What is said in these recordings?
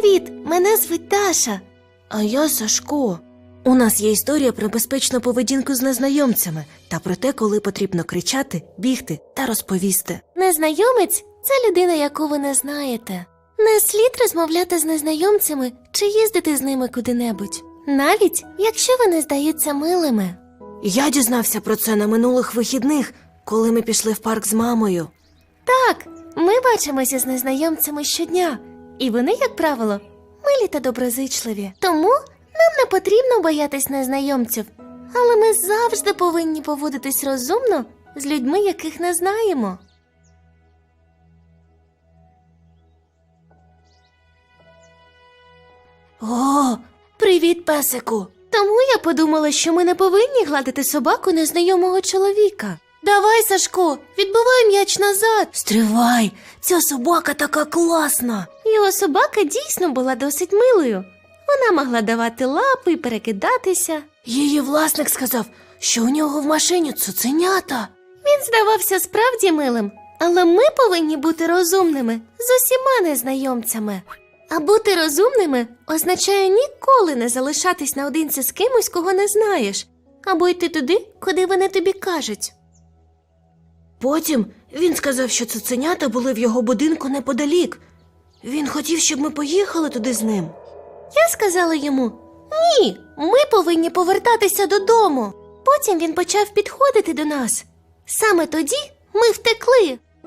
Привіт! Мене звуть Даша. А я Сашко. У нас є історія про безпечну поведінку з незнайомцями та про те, коли потрібно кричати, бігти та розповісти. Незнайомець це людина, яку ви не знаєте. Не слід розмовляти з незнайомцями чи їздити з ними куди-небудь, навіть якщо вони здаються милими. Я дізнався про це на минулих вихідних, коли ми пішли в парк з мамою. Так, ми бачимося з незнайомцями щодня, і вони, як правило, милі та доброзичливі. Тому нам не потрібно боятись незнайомців, але ми завжди повинні поводитись розумно з людьми, яких не знаємо. О, привіт, песику! Тому я подумала, що ми не повинні гладити собаку незнайомого чоловіка. Давай, Сашко, відбивай м'яч назад. Стривай! Ця собака така класна! Його собака дійсно була досить милою. Вона могла давати лапи і перекидатися. Її власник сказав, що у нього в машині цуценята. Він здавався справді милим, але ми повинні бути розумними з усіма незнайомцями. А бути розумними означає ніколи не залишатись наодинці з кимось, кого не знаєш, або йти туди, куди вони тобі кажуть. Потім він сказав, що цуценята були в його будинку неподалік. Він хотів, щоб ми поїхали туди з ним. Я сказала йому: Ні, ми повинні повертатися додому. Потім він почав підходити до нас. Саме тоді ми втекли.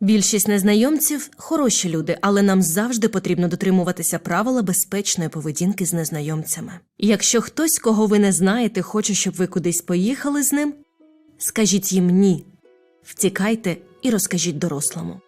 Більшість незнайомців хороші люди, але нам завжди потрібно дотримуватися правила безпечної поведінки з незнайомцями. Якщо хтось, кого ви не знаєте, хоче, щоб ви кудись поїхали з ним, скажіть їм ні, втікайте і розкажіть дорослому.